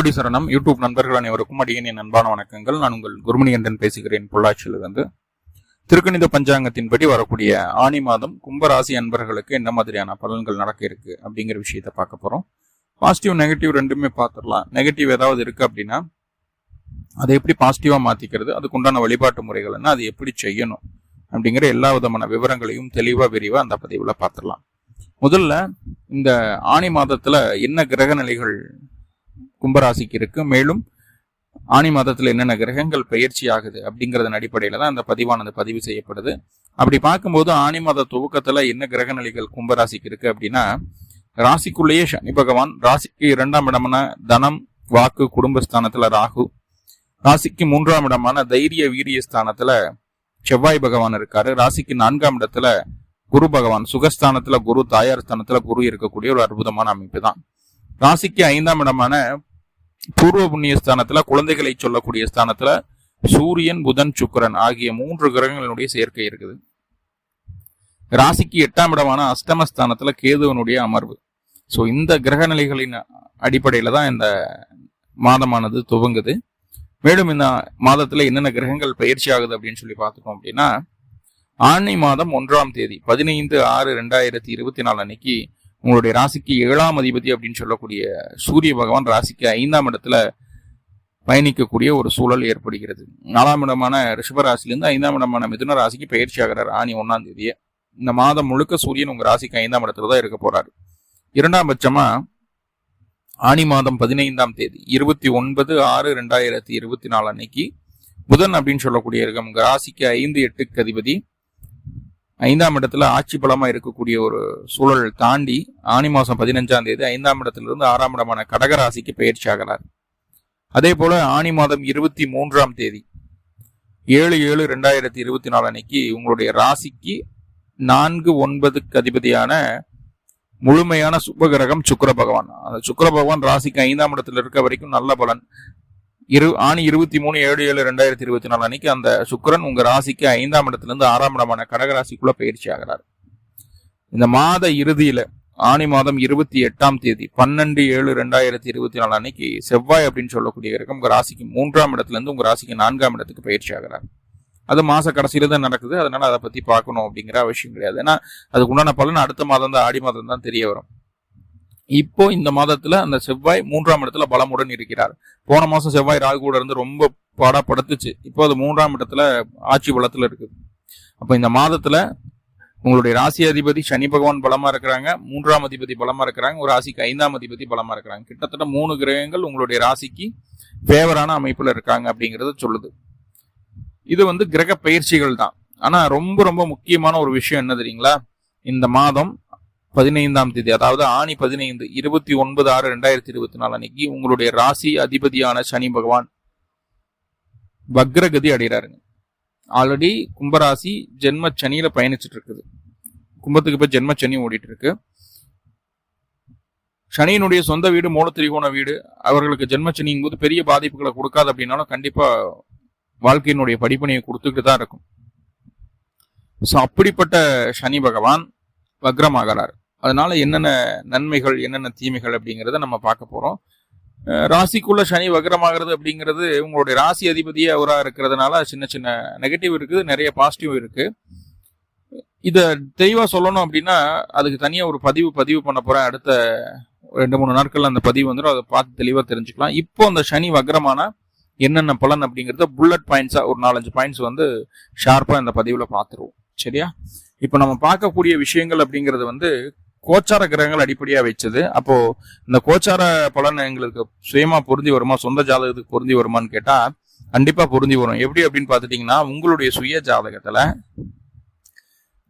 குருடி சரணம். யூடியூப் நண்பர்கள் அனைவருக்கும் அடியனின் அன்பான வணக்கங்கள். நான் உங்கள் குருமணிகண்டன் பேசுகிறேன் பொள்ளாச்சியிலிருந்து. திருக்கணித பஞ்சாங்கத்தின்படி வரக்கூடிய ஆணி மாதம் கும்பராசி அன்பர்களுக்கு என்ன மாதிரியான பலன்கள் நடக்க இருக்கு அப்படிங்கிற விஷயத்த பார்க்க போறோம். பாசிட்டிவ் நெகட்டிவ் ரெண்டுமே பார்த்துடலாம். நெகட்டிவ் ஏதாவது இருக்கு அப்படின்னா அதை எப்படி பாசிட்டிவா மாத்திக்கிறது? அதுக்குண்டான வழிபாட்டு முறைகள் என்ன? அது எப்படி செய்யணும்? அப்படிங்கிற எல்லா விதமான விவரங்களையும் தெளிவா விரிவா அந்த பதிவுல பார்த்துடலாம். முதல்ல இந்த ஆணி மாதத்துல என்ன கிரக நிலைகள் கும்பராசிக்கு இருக்கு மேலும் ஆணி மாதத்தில் என்னென்ன கிரகங்கள் பயிற்சி ஆகுது அப்படிங்கிறதன் அடிப்படையில் தான் அந்த பதிவானது பதிவு செய்யப்படுது. அப்படி பார்க்கும்போது ஆணி மாத துவக்கத்தில் என்ன கிரக நிலைகள் கும்பராசிக்கு இருக்கு அப்படின்னா ராசிக்குள்ளேயே சனி பகவான் ராசிக்கு இரண்டாம் இடமான தனம் வாக்கு குடும்பஸ்தானத்தில் ராகு ராசிக்கு மூன்றாம் இடமான தைரிய வீரிய ஸ்தானத்தில் செவ்வாய் பகவான் இருக்காரு. ராசிக்கு நான்காம் இடத்துல குரு பகவான் சுகஸ்தானத்துல குரு தாயார் ஸ்தானத்துல குரு இருக்கக்கூடிய ஒரு அற்புதமான அமைப்பு தான். ராசிக்கு ஐந்தாம் இடமான பூர்வ புண்ணிய ஸ்தானத்துல குழந்தைகளை சொல்லக்கூடிய ஸ்தானத்துல சூரியன் புதன் சுக்கிரன் ஆகிய மூன்று கிரகங்களுடைய சேர்க்கை இருக்குது. ராசிக்கு எட்டாம் இடமான அஷ்டமஸ்தானத்துல கேதுவனுடைய அமர்வு. ஸோ இந்த கிரக நிலைகளின் அடிப்படையில தான் இந்த மாதமானது துவங்குது. மேலும் இந்த மாதத்துல என்னென்ன கிரகங்கள் பயிற்சி ஆகுது அப்படின்னு சொல்லி பார்த்துட்டோம் அப்படின்னா ஆணி மாதம் ஒன்றாம் தேதி பதினைந்து ஆறு ரெண்டாயிரத்தி இருபத்தி நாலு அன்னைக்கு உங்களுடைய ராசிக்கு ஏழாம் அதிபதி அப்படின்னு சொல்லக்கூடிய சூரிய பகவான் ராசிக்கு ஐந்தாம் இடத்துல பயணிக்கக்கூடிய ஒரு சூழல் ஏற்படுகிறது. நாலாம் இடமான ரிஷபராசிலேருந்து ஐந்தாம் இடமான மிதுன ராசிக்கு பயிற்சி ஆகிறார். ஆணி ஒன்றாம் தேதியே இந்த மாதம் முழுக்க சூரியன் உங்கள் ராசிக்கு ஐந்தாம் இடத்துல தான் இருக்க போறாரு. இரண்டாம் பட்சமாக ஆணி மாதம் பதினைந்தாம் தேதி இருபத்தி ஒன்பது ஆறு ரெண்டாயிரத்தி இருபத்தி நாலு அன்னைக்கு புதன் அப்படின்னு சொல்லக்கூடிய இருக்க உங்கள் ராசிக்கு ஐந்து எட்டுக்கு அதிபதி. ஐந்தாம் இடத்துல ஆட்சி பலமா இருக்கக்கூடிய ஒரு சூழல் தாண்டி ஆனி மாதம் பதினஞ்சாம் தேதி ஐந்தாம் இடத்திலிருந்து ஆறாம் இடமான கடகராசிக்கு பயிற்சி ஆகிறார். அதே போல ஆனி மாதம் இருபத்தி மூன்றாம் தேதி ஏழு ஏழு ரெண்டாயிரத்தி இருபத்தி நாலு அன்னைக்கு உங்களுடைய ராசிக்கு நான்கு ஒன்பதுக்கு அதிபதியான முழுமையான சுபகிரகம் சுக்கர பகவான். அந்த சுக்கர பகவான் ராசிக்கு ஐந்தாம் இடத்துல இருக்க வரைக்கும் நல்ல பலன். இரு ஆணி இருபத்தி மூணு ஏழு ஏழு ரெண்டாயிரத்தி இருபத்தி நாலு அன்னைக்கு அந்த சுக்கரன் உங்க ராசிக்கு ஐந்தாம் இடத்துல இருந்து ஆறாம் இடமான கடகராசிக்குள்ள பயிற்சி ஆகிறார். இந்த மாத இறுதியில ஆணி மாதம் இருபத்தி எட்டாம் தேதி பன்னெண்டு ஏழு ரெண்டாயிரத்தி இருபத்தி நாலு அன்னைக்கு செவ்வாய் அப்படின்னு சொல்லக்கூடிய இருக்கும் உங்க ராசிக்கு மூன்றாம் இடத்துல இருந்து உங்க ராசிக்கு நான்காம் இடத்துக்கு பயிற்சி ஆகிறார். அது மாச கடைசியில தான் நடக்குது அதனால அதை பத்தி பார்க்கணும் அப்படிங்கிற அவசியம் கிடையாது. ஏன்னா அதுக்கு உண்டான பலன் அடுத்த மாதம் தான் ஆடி மாதம் தான் தெரிய வரும். இப்போ இந்த மாதத்துல அந்த செவ்வாய் மூன்றாம் இடத்துல பலமுடன் இருக்கிறார். போன மாசம் செவ்வாய் ராகு கூட இருந்து ரொம்ப பாடப்படுத்துச்சு இப்போ அது மூன்றாம் இடத்துல ஆட்சி பலத்துல இருக்குது அப்போ இந்த மாதத்துல உங்களுடைய ராசி அதிபதி சனி பகவான் பலமா இருக்கிறாங்க. மூன்றாம் அதிபதி பலமா இருக்கிறாங்க. ஒரு ராசிக்கு ஐந்தாம் அதிபதி பலமா இருக்கிறாங்க. கிட்டத்தட்ட மூணு கிரகங்கள் உங்களுடைய ராசிக்கு ஃபேவரான அமைப்புல இருக்காங்க அப்படிங்கறத சொல்லுது. இது வந்து கிரக பயிற்சிகள் தான். ஆனா ரொம்ப ரொம்ப முக்கியமான ஒரு விஷயம் என்ன தெரியுங்களா? இந்த மாதம் பதினைந்தாம் தேதி அதாவது ஆணி பதினைந்து இருபத்தி ஒன்பது ஆறு ரெண்டாயிரத்தி இருபத்தி நாலு அன்னைக்கு உங்களுடைய ராசி அதிபதியான சனி பகவான் வக்ரகதி அடைகிறாருங்க. ஆல்ரெடி கும்பராசி ஜென்ம சனியில பயணிச்சுட்டு இருக்குது கும்பத்துக்கு இப்போ ஜென்ம சனி ஓடிட்டு இருக்கு சனியினுடைய சொந்த வீடு மூல திரிகோண வீடு அவர்களுக்கு ஜென்ம போது பெரிய பாதிப்புகளை கொடுக்காது அப்படின்னாலும் கண்டிப்பா வாழ்க்கையினுடைய படிப்பனையை கொடுத்துக்கிட்டு தான் இருக்கும். ஸோ அப்படிப்பட்ட சனி பகவான் வக்ரமாகிறார். அதனால என்னென்ன நன்மைகள் என்னென்ன தீமைகள் அப்படிங்கிறத நம்ம பார்க்க போகிறோம் ராசிக்குள்ள சனி வக்ரமாகிறது அப்படிங்கிறது உங்களுடைய ராசி அதிபதியே அவராக இருக்கிறதுனால சின்ன சின்ன நெகட்டிவ் இருக்குது நிறைய பாசிட்டிவ் இருக்குது இதை தெளிவாக சொல்லணும் அப்படின்னா அதுக்கு தனியாக ஒரு பதிவு பதிவு பண்ண போகிறேன் அடுத்த ரெண்டு மூணு நாட்களில் அந்த பதிவு வந்துடும் அதை பார்த்து தெளிவாக தெரிஞ்சுக்கலாம். இப்போ அந்த சனி வக்ரமானா என்னென்ன பலன் அப்படிங்கிறத புல்லட் பாயிண்ட்ஸாக ஒரு நாலஞ்சு பாயிண்ட்ஸ் வந்து ஷார்ப்பாக இந்த பதிவில் பார்த்துருவோம். சரியா? இப்போ நம்ம பார்க்கக்கூடிய விஷயங்கள் அப்படிங்கிறது வந்து கோச்சார கிரகங்கள் அடிப்படையா வச்சது. அப்போ இந்த கோச்சார பலன் எங்களுக்கு சுயமா பொருந்தி வருமா? சொந்த ஜாதகத்துக்கு பொருந்தி வருமான்னு கேட்டா கண்டிப்பா பொருந்தி வரும். எப்படி அப்படின்னு பாத்துட்டீங்கன்னா உங்களுடைய சுய ஜாதகத்துல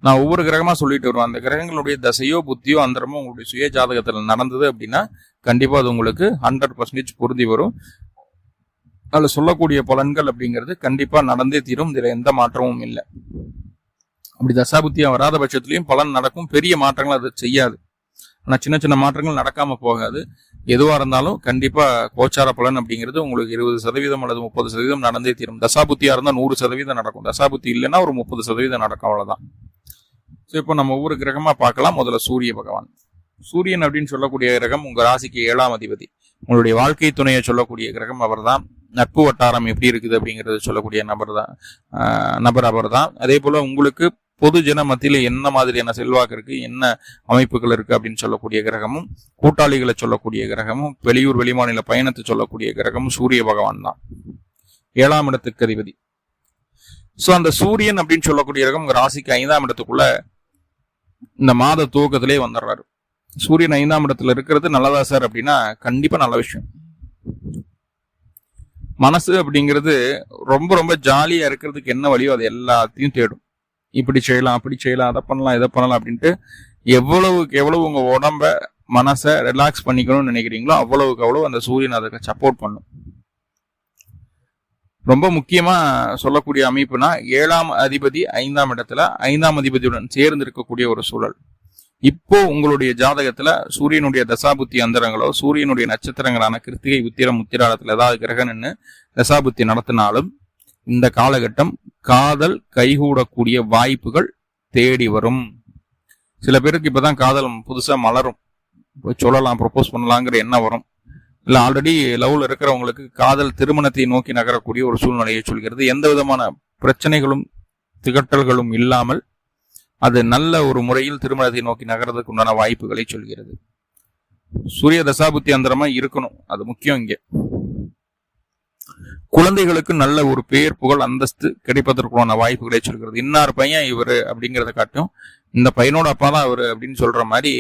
நான் ஒவ்வொரு கிரகமா சொல்லிட்டு வருவேன். அந்த கிரகங்களுடைய தசையோ புத்தியோ அந்தரமோ உங்களுடைய சுய ஜாதகத்துல நடந்தது அப்படின்னா கண்டிப்பா அது உங்களுக்கு ஹண்ட்ரட் பர்சன்டேஜ் பொருந்தி வரும். அதில் சொல்லக்கூடிய பலன்கள் அப்படிங்கிறது கண்டிப்பா நடந்தே தீரும். இதுல எந்த மாற்றமும் இல்லை. அப்படி தசாபுத்தியா வராத பட்சத்துலயும் பலன் நடக்கும். பெரிய மாற்றங்கள் அது செய்யாது. ஆனா சின்ன சின்ன மாற்றங்கள் நடக்காம போகாது. எதுவா இருந்தாலும் கண்டிப்பா கோச்சார பலன் அப்படிங்கிறது உங்களுக்கு இருபது சதவீதம் அல்லது முப்பது சதவீதம் நடந்தே தீரும். தசாபுத்தியா இருந்தா நூறு சதவீதம் நடக்கும். தசாபுத்தி இல்லைன்னா ஒரு முப்பது சதவீதம் நடக்கும் அவ்வளவுதான். ஸோ இப்போ நம்ம ஒவ்வொரு கிரகமா பார்க்கலாம். முதல்ல சூரிய பகவான். சூரியன் அப்படின்னு சொல்லக்கூடிய கிரகம் உங்க ராசிக்கு ஏழாம் அதிபதி. உங்களுடைய வாழ்க்கை துணையை சொல்லக்கூடிய கிரகம் அவர் தான் நட்பு வட்டாரம் எப்படி இருக்குது அப்படிங்கறத சொல்லக்கூடிய நபர் தான் நபர் அவர் தான் அதே போல உங்களுக்கு பொது ஜன என்ன மாதிரியான செல்வாக்கு இருக்கு என்ன அமைப்புகள் இருக்கு அப்படின்னு சொல்லக்கூடிய கிரகமும் கூட்டாளிகளை சொல்லக்கூடிய கிரகமும் வெளியூர் வெளிமாநில பயணத்தை சொல்லக்கூடிய கிரகமும் சூரிய பகவான் தான். ஏழாம் இடத்துக்கு அதிபதி. ஸோ அந்த சூரியன் அப்படின்னு சொல்லக்கூடிய கிரகம் ராசிக்கு ஐந்தாம் இடத்துக்குள்ள இந்த மாத துவக்கத்திலே வந்துடுறாரு. சூரியன் ஐந்தாம் இடத்துல இருக்கிறது நல்லதா சார் அப்படின்னா கண்டிப்பா நல்ல விஷயம். மனசு அப்படிங்கிறது ரொம்ப ரொம்ப ஜாலியா இருக்கிறதுக்கு என்ன வழியோ அது எல்லாத்தையும் தேடும். இப்படி செய்யலாம் அப்படி செய்யலாம் அதை பண்ணலாம் இதை பண்ணலாம் அப்படின்ட்டு எவ்வளவுக்கு எவ்வளவு உங்க உடம்ப மனசை ரிலாக்ஸ் பண்ணிக்கணும்னு நினைக்கிறீங்களோ அவ்வளவுக்கு அவ்வளவு அந்த சூரியன் அதுக்கு சப்போர்ட் பண்ணும். ரொம்ப முக்கியமா சொல்லக்கூடிய அமைப்புனா ஏழாம் அதிபதி ஐந்தாம் இடத்துல ஐந்தாம் அதிபதியுடன் சேர்ந்து இருக்கக்கூடிய ஒரு சூழல். இப்போ உங்களுடைய ஜாதகத்துல சூரியனுடைய தசாபுத்தி அந்தரங்களோ சூரியனுடைய நட்சத்திரங்களான கிருத்திகை உத்திரம் உத்திராலத்துல ஏதாவது கிரகணன்னு தசாபுத்தி நடத்தினாலும் இந்த காலகட்டம் காதல் கைகூடக்கூடிய வாய்ப்புகள் தேடி வரும். சில பேருக்கு இப்போதான் காதல் புதுசாக மலரும். போய் சொல்லலாம் ப்ரொப்போஸ் பண்ணலாங்கிற எண்ணம் வரும். இல்லை ஆல்ரெடி லவ்ல இருக்கிறவங்களுக்கு காதல் திருமணத்தை நோக்கி நகரக்கூடிய ஒரு சூழ்நிலையை சொல்கிறது. எந்த விதமான பிரச்சனைகளும் திகட்டல்களும் இல்லாமல் அது நல்ல ஒரு முறையில் திருமணத்தை நோக்கி நகர்றதுக்கு உண்டான வாய்ப்புகளை சொல்கிறது. சூரிய தசாபுத்தி அந்தரமா இருக்கணும். அது முக்கியம் இங்கே. குழந்தைகளுக்கு நல்ல ஒரு பேர் புகழ் அந்தஸ்து கிடைப்பதற்குண்டான வாய்ப்புகளை சொல்கிறது. இன்னார் பையன் இவர் அப்படிங்கிறத காட்டும். இந்த பையனோட அப்பா தான் அவர் அப்படின்னு சொல்ற மாதிரி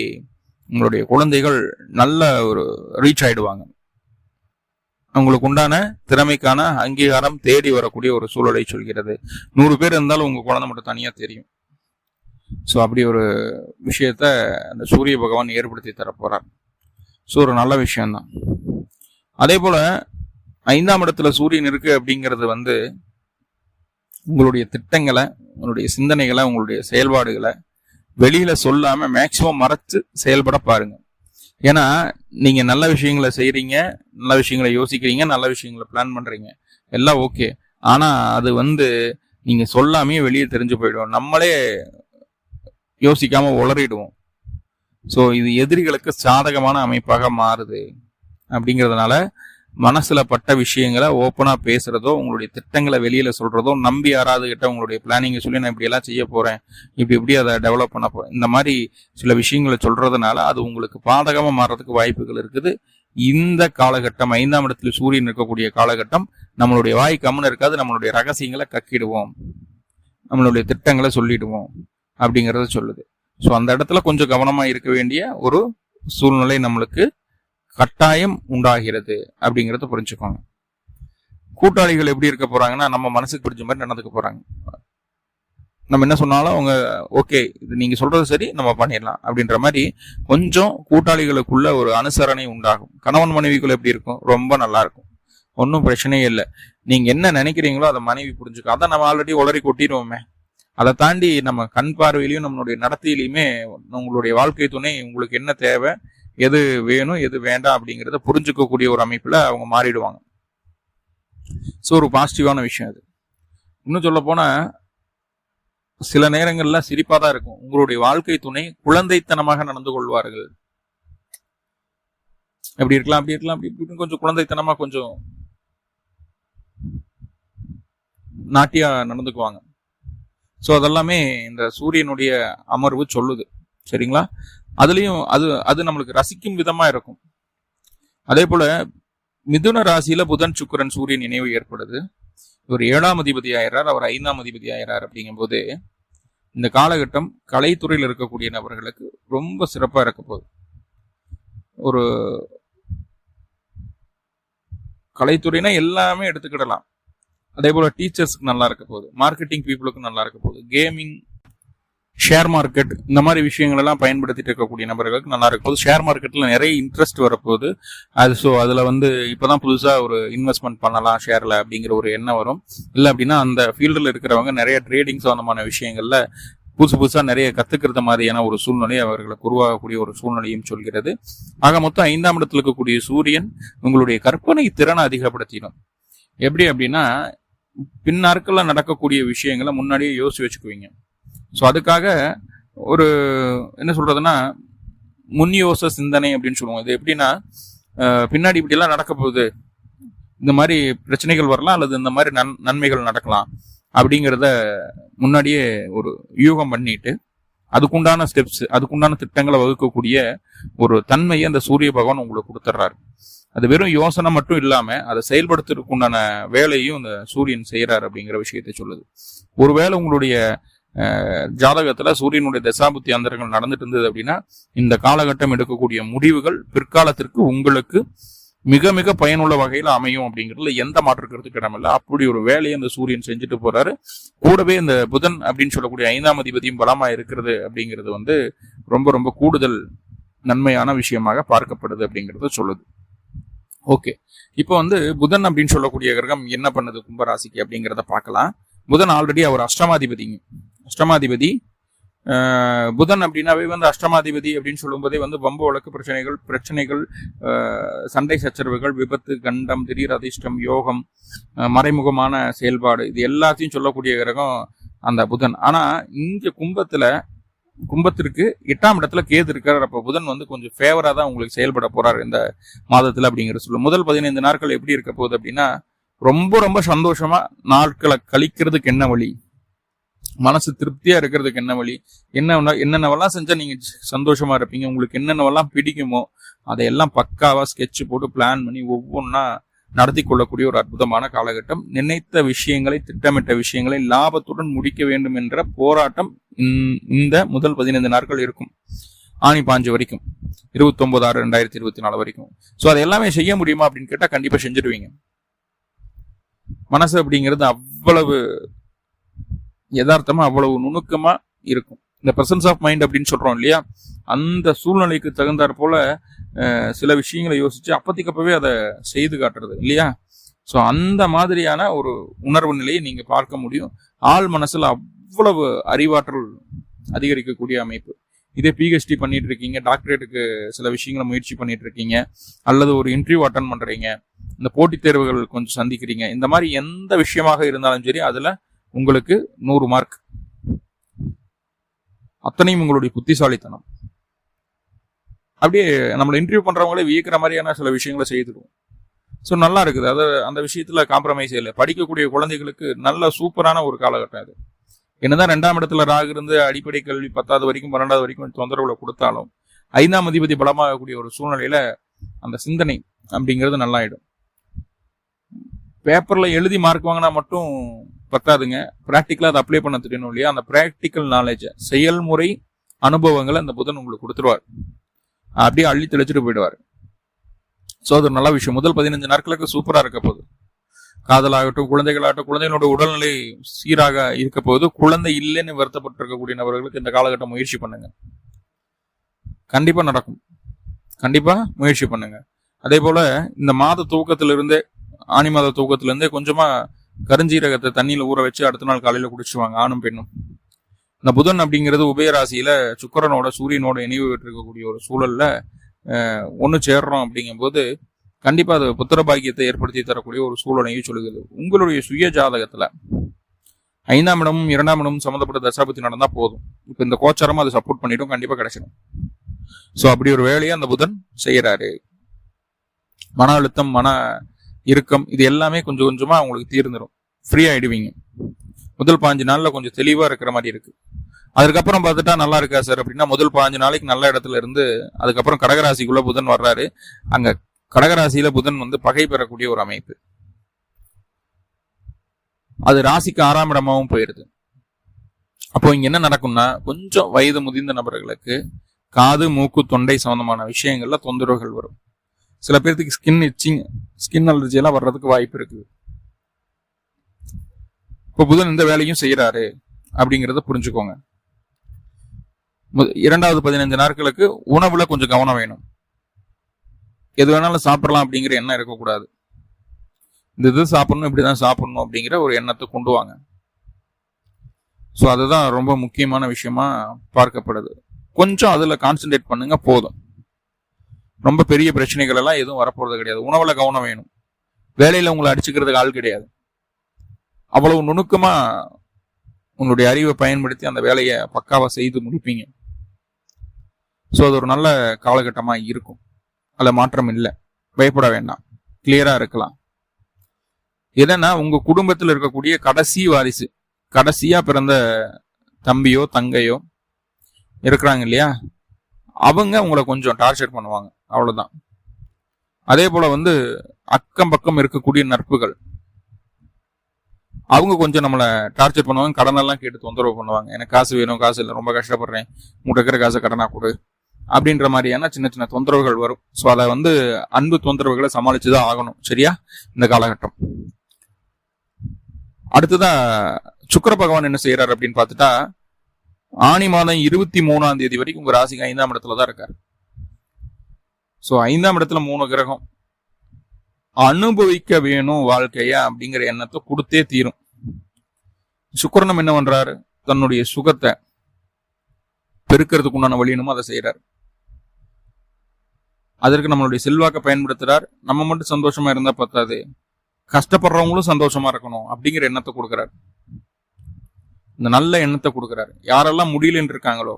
உங்களுடைய குழந்தைகள் நல்ல ஒரு ரீச் ஆயிடுவாங்க. அவங்களுக்கு உண்டான திறமைக்கான அங்கீகாரம் தேடி வரக்கூடிய ஒரு சூழலை சொல்கிறது. நூறு பேர் இருந்தாலும் உங்க குழந்தை மட்டும் தனியா தெரியும். ஸோ அப்படி ஒரு விஷயத்த அந்த சூரிய பகவான் ஏற்படுத்தி தரப்போறார். ஸோ ஒரு நல்ல விஷயம்தான். அதே போல ஐந்தாம் இடத்துல சூரியன் இருக்கு அப்படிங்கிறது வந்து உங்களுடைய திட்டங்களை உங்களுடைய சிந்தனைகளை உங்களுடைய செயல்பாடுகளை வெளியில சொல்லாம மேக்சிமம் மறைச்சு செயல்பட பாருங்க. ஏன்னா நீங்க நல்ல விஷயங்களை செய்யறீங்க நல்ல விஷயங்களை யோசிக்கிறீங்க நல்ல விஷயங்களை பிளான் பண்றீங்க. எல்லாம் ஓகே ஆனா அது வந்து நீங்க சொல்லாமே வெளியே தெரிஞ்சு போயிடுவோம் நம்மளே யோசிக்காம உளறிடுவோம். ஸோ இது எதிரிகளுக்கு சாதகமான அமைப்பாக மாறுது. அப்படிங்கிறதுனால மனசுல பட்ட விஷயங்களை ஓப்பனா பேசுறதோ உங்களுடைய திட்டங்களை வெளியில சொல்றதோ நம்பி யாராவது கிட்ட உங்களுடைய பிளானிங்கை சொல்லி நான் இப்படி எல்லாம் செய்ய போறேன் இப்படி இப்படி அதை டெவலப் பண்ண போறேன் இந்த மாதிரி சில விஷயங்களை சொல்றதுனால அது உங்களுக்கு பாதகமா மாறதுக்கு வாய்ப்புகள் இருக்குது. இந்த காலகட்டம் ஐந்தாம் இடத்துல சூரியன் இருக்கக்கூடிய காலகட்டம் நம்மளுடைய வாய் கம்முன்னு இருக்காது நம்மளுடைய ரகசியங்களை கக்கிடுவோம். நம்மளுடைய திட்டங்களை சொல்லிடுவோம் அப்படிங்கறத சொல்லுது. ஸோ அந்த இடத்துல கொஞ்சம் கவனமா இருக்க வேண்டிய ஒரு சூழ்நிலை நம்மளுக்கு கட்டாயம் உண்டாகிறது அப்படிங்கறத புரிஞ்சுக்கோங்க. கூட்டாளிகள் எப்படி இருக்க போறாங்கன்னா நம்ம மனசுக்கு பிடிச்ச மாதிரி நடந்துக்க போறாங்க. நம்ம என்ன சொன்னாலும் அவங்க ஓகே இது நீங்க சொல்றது சரி நம்ம பண்ணிடலாம். அப்படின்ற மாதிரி கொஞ்சம் கூட்டாளிகளுக்குள்ள ஒரு அனுசரணை உண்டாகும். கணவன் மனைவிக்குள்ள எப்படி இருக்கும்? ரொம்ப நல்லா இருக்கும். ஒன்றும் பிரச்சனையே இல்லை. நீங்க என்ன நினைக்கிறீங்களோ அதை மனைவி புரிஞ்சுக்கும். அதை நம்ம ஆல்ரெடி உளறி கொட்டிடுவோமே. அதை தாண்டி நம்ம கண் பார்வையிலையும் நம்மளுடைய நடத்தையிலையுமே உங்களுடைய வாழ்க்கை துணை உங்களுக்கு என்ன தேவை? எது வேணும் எது வேண்டாம் அப்படிங்கிறத புரிஞ்சுக்கக்கூடிய ஒரு அமைப்புல அவங்க மாறிடுவாங்க. ஸோ ஒரு பாசிட்டிவான விஷயம் அது. இன்னும் சொல்ல போனா சில நேரங்கள்ல சிரிப்பாக தான் இருக்கும். உங்களுடைய வாழ்க்கை துணை குழந்தைத்தனமாக நடந்து கொள்வார்கள். அப்படி இருக்கலாம் அப்படி இருக்கலாம் அப்படி இப்படி கொஞ்சம் குழந்தைத்தனமா கொஞ்சம் நாட்டியா நடந்துக்குவாங்க. ஸோ அதெல்லாமே இந்த சூரியனுடைய அமர்வு சொல்லுது. சரிங்களா? அதுலேயும் அது அது நம்மளுக்கு ரசிக்கும் விதமா இருக்கும். அதே போல மிதுன ராசியில புதன் சுக்கரன் சூரியன் நினைவு ஏற்படுது. இவர் ஏழாம் அதிபதி ஆயிறார் அவர் ஐந்தாம் அதிபதி ஆயிறார் அப்படிங்கும்போது இந்த காலகட்டம் கலைத்துறையில் இருக்கக்கூடிய நபர்களுக்கு ரொம்ப சிறப்பாக இருக்க போகுது. ஒரு கலைத்துறைனா எல்லாமே எடுத்துக்கிடலாம். அதே போல் டீச்சர்ஸ்க்கு நல்லா இருக்க போகுது. மார்க்கெட்டிங் பீப்புளுக்கு நல்லா இருக்க போகுது. கேமிங் ஷேர் மார்க்கெட் இந்த மாதிரி விஷயங்கள் எல்லாம் பயன்படுத்திட்டு இருக்கக்கூடிய நபர்களுக்கு நல்லா இருக்கும். போது ஷேர் மார்க்கெட்ல நிறைய இன்ட்ரெஸ்ட் வரப்போகுது. அது ஸோ அதுல வந்து இப்பதான் புதுசா ஒரு இன்வெஸ்ட்மெண்ட் பண்ணலாம் ஷேர்ல அப்படிங்கிற ஒரு எண்ணம் வரும். இல்ல அப்படின்னா அந்த ஃபீல்டில் இருக்கிறவங்க நிறைய ட்ரேடிங் சம்பந்தமான விஷயங்கள்ல புதுசு புதுசாக நிறைய கத்துக்கிறது மாதிரியான ஒரு சூழ்நிலை அவர்களுக்கு உருவாகக்கூடிய ஒரு சூழ்நிலையும் சொல்கிறது. ஆக மொத்தம் ஐந்தாம் இடத்துல இருக்கக்கூடிய சூரியன் உங்களுடைய கற்பனை திறனை அதிகப்படுத்திடும். எப்படி அப்படின்னா பின்னாட்களில் நடக்கக்கூடிய விஷயங்களை முன்னாடியே யோசிச்சு வச்சுக்குவீங்க. ஸோ அதுக்காக ஒரு என்ன சொல்கிறதுன்னா முன்யோச சிந்தனை அப்படின்னு சொல்லுவோம் இது எப்படின்னா பின்னாடி இப்படியெல்லாம் நடக்க போகுது. இந்த மாதிரி பிரச்சனைகள் வரலாம் அல்லது இந்த மாதிரி நன் நன்மைகள் நடக்கலாம் அப்படிங்கிறத முன்னாடியே ஒரு யூகம் பண்ணிட்டு அதுக்குண்டான ஸ்டெப்ஸ் அதுக்குண்டான திட்டங்களை வகுக்கக்கூடிய ஒரு தன்மையை அந்த சூரிய பகவான் உங்களுக்கு கொடுத்துட்றாரு அது வெறும் யோசனை மட்டும் இல்லாமல் அதை செயல்படுத்துறதுக்கு உண்டான வேலையும் இந்த சூரியன் செய்கிறார் அப்படிங்கிற விஷயத்தை சொல்லுது. ஒருவேளை உங்களுடைய ஜாதகத்துல சூரியனுடைய தசாபுத்தி அந்தரங்கள் நடந்துட்டு இருந்தது அப்படின்னா இந்த காலகட்டம் எடுக்கக்கூடிய முடிவுகள் பிற்காலத்திற்கு உங்களுக்கு மிக மிக பயனுள்ள வகையில் அமையும் அப்படிங்கிறதுல எந்த மாற்றுக்கிறதுக்கு இடமில்லை இடமில்ல அப்படி ஒரு வேலையை அந்த சூரியன் செஞ்சுட்டு போறாரு. கூடவே இந்த புதன் அப்படின்னு சொல்லக்கூடிய ஐந்தாம் அதிபதியும் பலமா இருக்கிறது அப்படிங்கிறது வந்து ரொம்ப ரொம்ப கூடுதல் நன்மையான விஷயமாக பார்க்கப்படுது அப்படிங்கிறத சொல்லுது. ஓகே. இப்போ வந்து புதன் அப்படின்னு சொல்லக்கூடிய கிரகம் என்ன பண்ணுது? கும்பராசிக்கு அப்படிங்கிறத பார்க்கலாம். புதன் ஆல்ரெடி அவர் அஷ்டமாதிபதிங்க. அஷ்டமாதிபதி. புதன் அப்படின்னாவே வந்து அஷ்டமாதிபதி அப்படின்னு சொல்லும்போதே வந்து வம்பு வழக்கு பிரச்சனைகள் பிரச்சனைகள் சண்டை சச்சரவுகள் விபத்து கண்டம் திடீர் அதிர்ஷ்டம் யோகம் மறைமுகமான செயல்பாடு இது எல்லாத்தையும் சொல்லக்கூடிய கிரகம் அந்த புதன். ஆனால் இங்கே கும்பத்தில் கும்பத்திற்கு எட்டாம் இடத்துல கேது இருக்கார். அப்போ புதன் வந்து கொஞ்சம் ஃபேவராக தான் உங்களுக்கு செயல்பட போகிறார் இந்த மாதத்தில் அப்படிங்கிற சொல்லும் முதல் பதினைந்து நாட்கள் எப்படி இருக்க போகுது அப்படின்னா ரொம்ப ரொம்ப சந்தோஷமா நாட்களை கழிக்கிறதுக்கு என்ன வழி? மனசு திருப்தியா இருக்கிறதுக்கு என்ன வழி? என்ன என்னென்னவெல்லாம் செஞ்சா நீங்க சந்தோஷமா இருப்பீங்க? உங்களுக்கு என்னென்னவெல்லாம் பிடிக்குமோ அதையெல்லாம் பக்காவா ஸ்கெட்ச் போட்டு பிளான் பண்ணி ஒவ்வொன்றா நடத்தி கொள்ளக்கூடிய ஒரு அற்புதமான காலகட்டம். நினைத்த விஷயங்களை திட்டமிட்ட விஷயங்களை லாபத்துடன் முடிக்க வேண்டும் என்ற போராட்டம் இந்த- இந்த முதல் பதினைந்து நாட்கள் இருக்கும். ஆணி பாஞ்சு வரைக்கும். இருபத்தி ஒன்பது ஆறு ரெண்டாயிரத்தி இருபத்தி நாலு வரைக்கும். ஸோ அதை எல்லாமே செய்ய முடியுமா அப்படின்னு கேட்டால் கண்டிப்பா செஞ்சிடுவீங்க மனசு அப்படிங்கிறது அவ்வளவு யதார்த்தமா அவ்வளவு நுணுக்கமா இருக்கும். இந்த பிரசன்ஸ் ஆஃப் மைண்ட் அப்படின்னு சொல்றோம் இல்லையா? அந்த சூழ்நிலைக்கு தகுந்தாற் போல சில விஷயங்களை யோசிச்சு அப்பத்திக்கப்பவே அதை செய்து காட்டுறது இல்லையா? ஸோ அந்த மாதிரியான ஒரு உணர்வு நிலையை நீங்க பார்க்க முடியும். ஆள் மனசுல அவ்வளவு அறிவாற்றல் அதிகரிக்கக்கூடிய அமைப்பு. இதே பிஹெச்டி பண்ணிட்டு இருக்கீங்க டாக்டரேட்டுக்கு சில விஷயங்களை முயற்சி பண்ணிட்டு இருக்கீங்க அல்லது ஒரு இன்டர்வியூ அட்டன் பண்றீங்க இந்த போட்டித் தேர்வுகள் கொஞ்சம் சந்திக்கிறீங்க இந்த மாதிரி எந்த விஷயமாக இருந்தாலும் சரி அதுல உங்களுக்கு நூறு மார்க் அத்தனையும் உங்களுடைய புத்திசாலித்தனம். அப்படியே நம்மளை இன்டர்வியூ பண்றவங்களே வியக்கிற மாதிரியான சில விஷயங்களை செய்துடுவோம் ஸோ நல்லா இருக்குது. அது அந்த விஷயத்துல காம்ப்ரமைஸ் இல்லை. படிக்கக்கூடிய குழந்தைகளுக்கு நல்ல சூப்பரான ஒரு காலகட்டம் அது. என்னதான் ரெண்டாம் இடத்துல ராகு இருந்து அடிப்படை கல்வி பத்தாவது வரைக்கும் பன்னெண்டாவது வரைக்கும் தொந்தரவுல கொடுத்தாலும் ஐந்தாம் அதிபதி பலமாகக்கூடிய ஒரு சூழ்நிலையில அந்த சிந்தனை அப்படிங்கிறது நல்லாயிடும். பேப்பர்ல எழுதி மார்க் வாங்கினா மட்டும் பத்தாதுங்க ப்ராக்டிக்கலா அதை அப்ளை பண்ண தெரியணும் இல்லையா? அந்த ப்ராக்டிக்கல் நாலேஜை செயல்முறை அனுபவங்களை அந்த புதன் உங்களுக்கு கொடுத்துருவார். அப்படியே அள்ளி தெளிச்சுட்டு போயிடுவார். ஸோ அது ஒரு நல்ல விஷயம். முதல் பதினஞ்சு நாட்களுக்கு சூப்பராக இருக்க போகுது. காதலாகட்டும் குழந்தைகளாகட்டும் குழந்தைகளோட உடல்நிலை சீராக இருக்க போது குழந்தை இல்லைன்னு வருத்தப்பட்டிருக்கக்கூடிய நபர்களுக்கு இந்த காலகட்டம் முயற்சி பண்ணுங்க. கண்டிப்பாக நடக்கும். கண்டிப்பாக முயற்சி பண்ணுங்க. அதே போல் இந்த மாத தூக்கத்திலிருந்தே ஆனி மாத தூக்கத்திலிருந்தே கொஞ்சமாக கருஞ்சீரகத்தை தண்ணியில ஊற வச்சு அடுத்த நாள் காலையில குடிச்சுவாங்க ஆணும் பெண்ணும். இந்த புதன் அப்படிங்கிறது உபயராசியில சுக்கிரனோட சூரியனோட இணைவு பெற்றிருக்கக்கூடிய ஒரு சூழல்ல ஒன்று சேர்றோம் அப்படிங்கும்போது கண்டிப்பா அது புத்திர பாக்கியத்தை ஏற்படுத்தி தரக்கூடிய ஒரு சூழலையும் சொல்லுகிறது. உங்களுடைய சுய ஜாதகத்துல ஐந்தாம் இடமும் இரண்டாம் இடமும் சம்மந்தப்பட்ட தசாபத்தி நடந்தா போதும். இப்போ இந்த கோச்சாரமும் அதை சப்போர்ட் பண்ணிட்டும் கண்டிப்பா கிடைச்சிடும். ஸோ அப்படி ஒரு வேலையை அந்த புதன் செய்யறாரு. மன அழுத்தம் மன இறுக்கம் இது எல்லாமே கொஞ்சம் கொஞ்சமா உங்களுக்கு தீர்ந்துடும் ஃப்ரீ ஆயிடுவீங்க. முதல் பாஞ்சு நாள்ல கொஞ்சம் தெளிவா இருக்கிற மாதிரி இருக்கு. அதுக்கப்புறம் பார்த்துட்டா நல்லா இருக்கா சார் அப்படின்னா முதல் பாஞ்சு நாளைக்கு நல்ல இடத்துல இருந்து அதுக்கப்புறம் கடகராசிக்குள்ள புதன் வர்றாரு. அங்க கடகராசியில புதன் வந்து பகை பெறக்கூடிய ஒரு அமைப்பு. அது ராசிக்கு ஆறாம் இடமாவும் போயிடுது அப்போ இங்க என்ன நடக்கும்னா கொஞ்சம் வயது முதிர்ந்த நபர்களுக்கு காது மூக்கு தொண்டை சம்பந்தமான விஷயங்கள்ல தொந்தரவுகள் வரும். சில பேர்த்துக்கு ஸ்கின் இச்சிங் ஸ்கின் அலர்ஜி எல்லாம் வர்றதுக்கு வாய்ப்பு இருக்குது. இப்போ புதன் இந்த வேலையும் செய்கிறாரு அப்படிங்கிறத புரிஞ்சுக்கோங்க. இரண்டாவது பதினஞ்சு நாட்களுக்கு உணவுல கொஞ்சம் கவனம் வேணும். எது வேணாலும் சாப்பிடலாம் அப்படிங்கிற எண்ணம் இருக்கக்கூடாது. இந்த இது சாப்பிடணும் இப்படிதான் சாப்பிடணும் அப்படிங்கிற ஒரு எண்ணத்தை கொண்டு வாங்க. ஸோ அதுதான் ரொம்ப முக்கியமான விஷயமா பார்க்கப்படுது. கொஞ்சம் அதில் கான்சென்ட்ரேட் பண்ணுங்க போதும். ரொம்ப பெரிய பிரச்சனைகள் எல்லாம் எதுவும் வரப்போறது கிடையாது. உணவுல கவனம் வேணும். வேலையில உங்களை அடிச்சுக்கிறதுக்கு ஆள் கிடையாது. அவ்வளவு நுணுக்கமா உங்களுடைய அறிவை பயன்படுத்தி அந்த வேலையை பக்காவா செய்து முடிப்பீங்க. ஸோ அது ஒரு நல்ல காலகட்டமா இருக்கும். அதுல மாற்றம் இல்லை. பயப்பட வேண்டாம். கிளியரா இருக்கலாம். எதனா உங்க குடும்பத்தில் இருக்கக்கூடிய கடைசி வாரிசு கடைசியா பிறந்த தம்பியோ தங்கையோ இருக்கிறாங்க இல்லையா? அவங்க உங்களை கொஞ்சம் டார்ச்சர் பண்ணுவாங்க. அவ்வளவுதான். அதே போல வந்து அக்கம் பக்கம் இருக்கக்கூடிய நட்புகள். அவங்க கொஞ்சம் நம்மளை டார்ச்சர் பண்ணுவாங்க. கடனெல்லாம் கேட்டு தொந்தரவு பண்ணுவாங்க. எனக்கு காசு வேணும் காசு இல்லை ரொம்ப கஷ்டப்படுறேன். முட்டக்கிற காசை கடனா கொடு. அப்படின்ற மாதிரியான சின்ன சின்ன தொந்தரவுகள் வரும். ஸோ அதை வந்து அன்பு தொந்தரவுகளை சமாளிச்சுதான் ஆகணும். சரியா? இந்த காலகட்டம். அடுத்ததாக சுக்கர பகவான் என்ன செய்யறாரு அப்படின்னு பார்த்துட்டா ஆணி மாதம் இருபத்தி மூணாம் தேதி வரைக்கும் உங்க ராசிக்கு ஐந்தாம் இடத்துல தான் இருக்காரு. ஸோ ஐந்தாம் இடத்துல மூணு கிரகம். அனுபவிக்க வேணும் வாழ்க்கைய அப்படிங்கிற எண்ணத்தை கொடுத்தே தீரும். சுக்கரனம் என்ன பண்றாரு? தன்னுடைய சுகத்தை பெருக்கிறதுக்கு உண்டான வழியணுமோ அதை செய்யறாரு அதற்கு நம்மளுடைய செல்வாக்க பயன்படுத்துறார். நம்ம மட்டும் சந்தோஷமா இருந்தா பத்தாது. கஷ்டப்படுறவங்களும் சந்தோஷமா இருக்கணும் அப்படிங்கிற எண்ணத்தை கொடுக்குறாரு. இந்த நல்ல எண்ணத்தை கொடுக்குறாரு. யாரெல்லாம் முடியலன்னு இருக்காங்களோ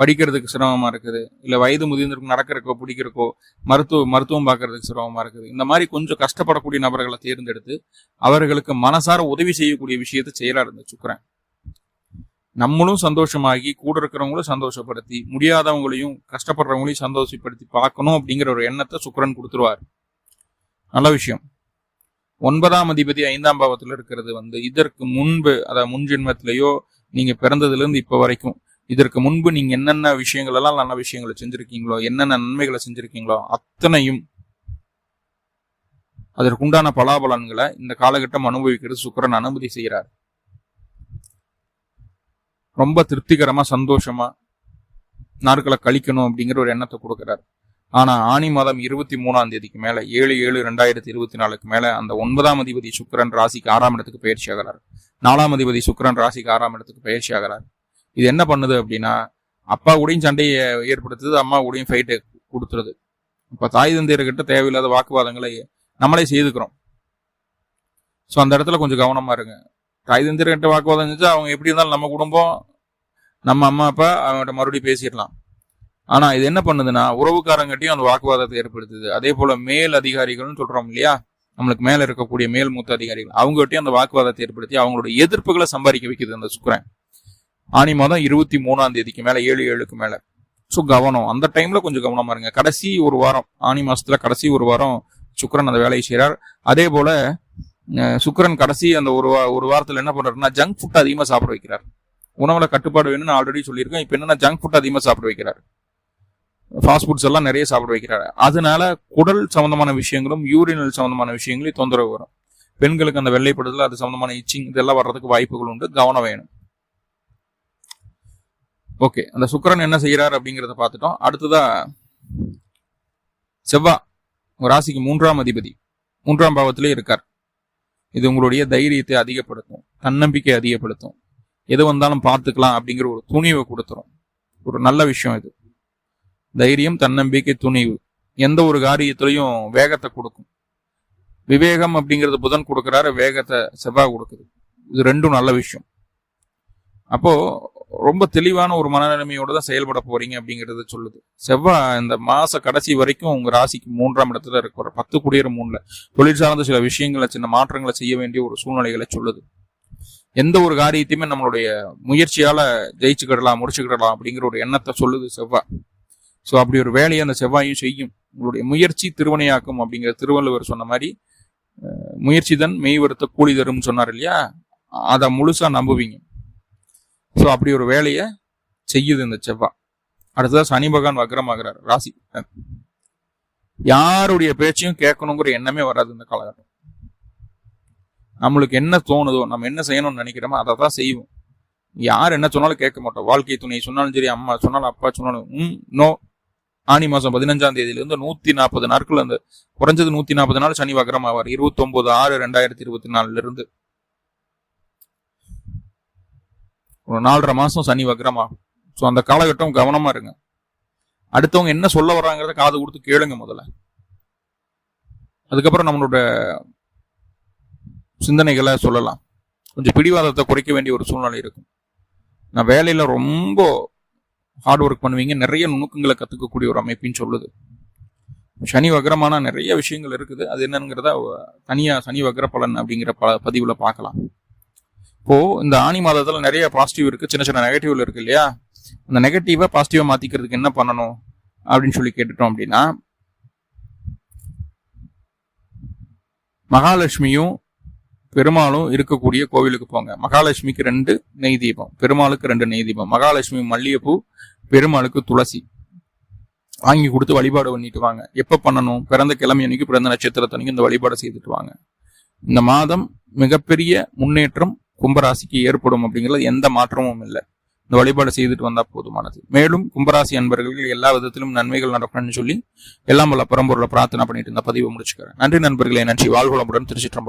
படிக்கிறதுக்கு சிரமமா இருக்குது இல்ல வயது முதிர்ந்திருக்கும் நடக்கிறக்கோ பிடிக்கிறக்கோ மருத்துவ மருத்துவம் பார்க்கறதுக்கு சிரமமா இருக்குது. இந்த மாதிரி கொஞ்சம் கஷ்டப்படக்கூடிய நபர்களை தேர்ந்தெடுத்து அவர்களுக்கு மனசார உதவி செய்யக்கூடிய விஷயத்தை செயலாக இந்த சுக்கரன். நம்மளும் சந்தோஷமாகி கூட இருக்கிறவங்களும் சந்தோஷப்படுத்தி முடியாதவங்களையும் கஷ்டப்படுறவங்களையும் சந்தோஷப்படுத்தி பார்க்கணும் அப்படிங்கிற ஒரு எண்ணத்தை சுக்கரன் கொடுத்துருவார். நல்ல விஷயம். ஒன்பதாம் அதிபதி ஐந்தாம் பாவத்தில் இருக்கிறது வந்து இதற்கு முன்பு அதாவது முன்ஜென்மத்திலேயோ நீங்க பிறந்ததுல இருந்து வரைக்கும் இதற்கு முன்பு நீங்க என்னென்ன விஷயங்கள் எல்லாம் நல்ல விஷயங்களை செஞ்சிருக்கீங்களோ என்னென்ன நன்மைகளை செஞ்சிருக்கீங்களோ அத்தனையும் அதற்குண்டான பலாபலன்களை இந்த காலகட்டம் அனுபவிக்கிறது. சுக்கரன் அனுமதி செய்கிறார். ரொம்ப திருப்திகரமா சந்தோஷமா நாட்களை கழிக்கணும் அப்படிங்கிற ஒரு எண்ணத்தை கொடுக்குறாரு. ஆனா ஆணி மாதம் இருபத்தி மூணாம் தேதிக்கு மேல ஏழு ஏழு ரெண்டாயிரத்தி இருபத்தி நாலுக்கு மேல அந்த ஒன்பதாம் அதிபதி சுக்கரன் ராசிக்கு ஆறாம் இடத்துக்கு பயிற்சி ஆகிறார். நாலாம் அதிபதி சுக்கரன் ராசிக்கு ஆறாம் இடத்துக்கு பயிற்சி ஆகிறார். இது என்ன பண்ணுது அப்படின்னா அப்பா கூடயும் சண்டையை ஏற்படுத்துது அம்மா கூடயும் ஃபைட்டை கொடுத்துருது. இப்ப தாய் தந்தையர்கிட்ட தேவையில்லாத வாக்குவாதங்களை நம்மளே செய்துக்கிறோம். ஸோ அந்த இடத்துல கொஞ்சம் கவனமா இருங்க. தாய் தந்தையர்கிட்ட வாக்குவாதம் செஞ்சா அவங்க எப்படி இருந்தாலும் நம்ம குடும்பம் நம்ம அம்மா அப்பா அவங்ககிட்ட மறுபடியும் பேசிடலாம். ஆனா இது என்ன பண்ணுதுன்னா உறவுக்காரங்கிட்டையும் அந்த வாக்குவாதத்தை ஏற்படுத்துது. அதே போல மேல் அதிகாரிகள்னு சொல்றோம் இல்லையா? நம்மளுக்கு மேல இருக்கக்கூடிய மேல் மூத்த அதிகாரிகள் அவங்ககிட்டயும் அந்த வாக்குவாதத்தை ஏற்படுத்தி அவங்களோட எதிர்ப்புகளை சம்பாதிக்க வைக்குது அந்த சுக்கரன். ஆனி மாதம் இருபத்தி மூணாம் தேதிக்கு மேல ஏழு ஏழுக்கு மேல. ஸோ கவனம். அந்த டைம்ல கொஞ்சம் கவனமா இருங்க. கடைசி ஒரு வாரம் ஆனி மாசத்துல கடைசி ஒரு வாரம் சுக்கரன் அந்த வேலையை செய்கிறார் அதே போல சுக்கரன் கடைசி அந்த ஒரு வா ஒரு வாரத்துல என்ன பண்றாருன்னா ஜங்க் ஃபுட் அதிகமாக சாப்பிட வைக்கிறார். உணவுல கட்டுப்பாடு வேணும்னு ஆல்ரெடி சொல்லியிருக்கேன். இப்போ என்னன்னா ஜங்க் ஃபுட் அதிகமாக சாப்பிட வைக்கிறார். ஃபாஸ்ட் ஃபுட்ஸ் எல்லாம் நிறைய சாப்பிட வைக்கிறாரு. அதனால குடல் சம்பந்தமான விஷயங்களும் யூரினல் சம்பந்தமான விஷயங்களையும் தொந்தரவு வரும். பெண்களுக்கு அந்த வெள்ளைப்படுதல் அது சம்பந்தமான இச்சிங் இதெல்லாம் வர்றதுக்கு வாய்ப்புகள் உண்டு. கவனம் வேணும். ஓகே அந்த சுக்கரன் என்ன செய்யறாரு அப்படிங்கிறத பார்த்துட்டோம். அடுத்ததா செவ்வா ராசிக்கு மூன்றாம் அதிபதி. மூன்றாம் பாவத்திலே இருக்கார். இது உங்களுடைய தைரியத்தை அதிகப்படுத்தும் தன்னம்பிக்கை அதிகப்படுத்தும். எது வந்தாலும் பார்த்துக்கலாம் அப்படிங்கிற ஒரு துணிவை கொடுத்துரும். ஒரு நல்ல விஷயம் இது. தைரியம் தன்னம்பிக்கை துணிவு எந்த ஒரு காரியத்திலையும் வேகத்தை கொடுக்கும். விவேகம் அப்படிங்கிறது புதன் கொடுக்குறாரு வேகத்தை செவ்வாய் கொடுக்குது. இது ரெண்டும் நல்ல விஷயம். அப்போ ரொம்ப தெளிவான ஒரு மனநிலைமையோட தான் செயல்பட போறீங்க அப்படிங்கிறத சொல்லுது. செவ்வாய் இந்த மாச கடைசி வரைக்கும் உங்க ராசிக்கு மூன்றாம் இடத்துல இருக்கிற பத்து குடியிற மூணுல. தொழில் சார்ந்த சில விஷயங்களை சின்ன மாற்றங்களை செய்ய வேண்டிய ஒரு சூழ்நிலைகளை சொல்லுது. எந்த ஒரு காரியத்தையுமே நம்மளுடைய முயற்சியால ஜெயிச்சுக்கிடலாம் முடிச்சுக்கிடலாம் அப்படிங்கிற ஒரு எண்ணத்தை சொல்லுது செவ்வாய். ஸோ அப்படி ஒரு வேலையை அந்த செவ்வாயும் செய்யும். உங்களுடைய முயற்சி திருவனையாக்கும் அப்படிங்கிற திருவள்ளுவர் சொன்ன மாதிரி முயற்சி தான் மெய் வருத்த கூலி தரும் சொன்னார் இல்லையா? அதை முழுசா நம்புவீங்க. ஸோ அப்படி ஒரு வேலையை செய்யுது இந்த செவ்வா. அடுத்ததான் சனி பகவான் வக்ரமாகிறார் ராசி. யாருடைய பேச்சையும் கேட்கணுங்கிற எண்ணமே வராது இந்த காலகட்டம். நம்மளுக்கு என்ன தோணுதோ நம்ம என்ன செய்யணும்னு நினைக்கிறோமோ அதை தான் செய்வோம். யார் என்ன சொன்னாலும் கேட்க மாட்டோம். வாழ்க்கை துணை சொன்னாலும் சரி அம்மா சொன்னாலும் அப்பா சொன்னாலும் ம் நோ ஆனி மாசம் பதினஞ்சாம் தேதியிலிருந்து நூத்தி நாற்பது நாட்கள் அந்த குறைஞ்சது நூத்தி நாற்பது நாள் சனி வக்ரம் ஆவார் இருபத்தி ஒன்பது ஆறு ரெண்டாயிரத்தி இருபத்தி நாலுல இருந்து ஒரு நாலரை மாசம் சனி வக்ரம் ஆகும் ஸோ அந்த காலகட்டம் கவனமா இருங்க. அடுத்தவங்க என்ன சொல்ல வர்றாங்கிறத காது கொடுத்து கேளுங்க முதல்ல. அதுக்கப்புறம் நம்மளோட சிந்தனைகளை சொல்லலாம். கொஞ்சம் பிடிவாதத்தை குறைக்க வேண்டிய ஒரு சூழ்நிலை இருக்கும். நான் வேலையில ரொம்ப ஹார்ட் ஒர்க் பண்ணுவீங்க நிறைய நுணுக்கங்களை கற்றுக்கக்கூடிய ஒரு அமைப்பின்னு சொல்லுது. சனி வக்ரமான நிறைய விஷயங்கள் இருக்குது. அது என்னங்கிறத தனியாக சனி வக்ர பலன் அப்படிங்கிற ப பதிவில் பார்க்கலாம். இப்போது இந்த ஆணி மாதத்தில் நிறைய பாசிட்டிவ் இருக்குது சின்ன சின்ன நெகட்டிவ்ல இருக்குது இல்லையா? அந்த நெகட்டிவை பாசிட்டிவாக மாற்றிக்கிறதுக்கு என்ன பண்ணணும் அப்படின்னு சொல்லி கேட்டுட்டோம் அப்படின்னா மகாலட்சுமியும் பெருமாளும் இருக்கக்கூடிய கோவிலுக்கு போங்க. மகாலட்சுமிக்கு ரெண்டு நெய் தீபம். பெருமாளுக்கு ரெண்டு நெய் தீபம். மகாலட்சுமி மல்லிகைப்பூ பெருமாளுக்கு துளசி. வாங்கி கொடுத்து வழிபாடு பண்ணிட்டு வாங்க. எப்போ பண்ணணும்? பிறந்த கிழமை அன்னைக்கு பிறந்த நட்சத்திரத்தன்னைக்கு இந்த வழிபாடு செய்துட்டு வாங்க. இந்த மாதம் மிகப்பெரிய முன்னேற்றம் கும்பராசிக்கு ஏற்படும் அப்படிங்கிறது எந்த மாற்றமும் இல்லை. இந்த வழிபாடு செய்துட்டு வந்தால் போதுமானது. மேலும் கும்பராசி அன்பர்கள் எல்லா விதத்திலும் நன்மைகள் நடக்கணும்னு சொல்லி எல்லாம் வல்ல பரம்பொருளை பிரார்த்தனை பண்ணிட்டு இந்த பதிவை முடிச்சுக்கிறேன். நன்றி நண்பர்களே. நன்றி. வாழ்வளமுடன் திருச்சிற்றம்பலம்.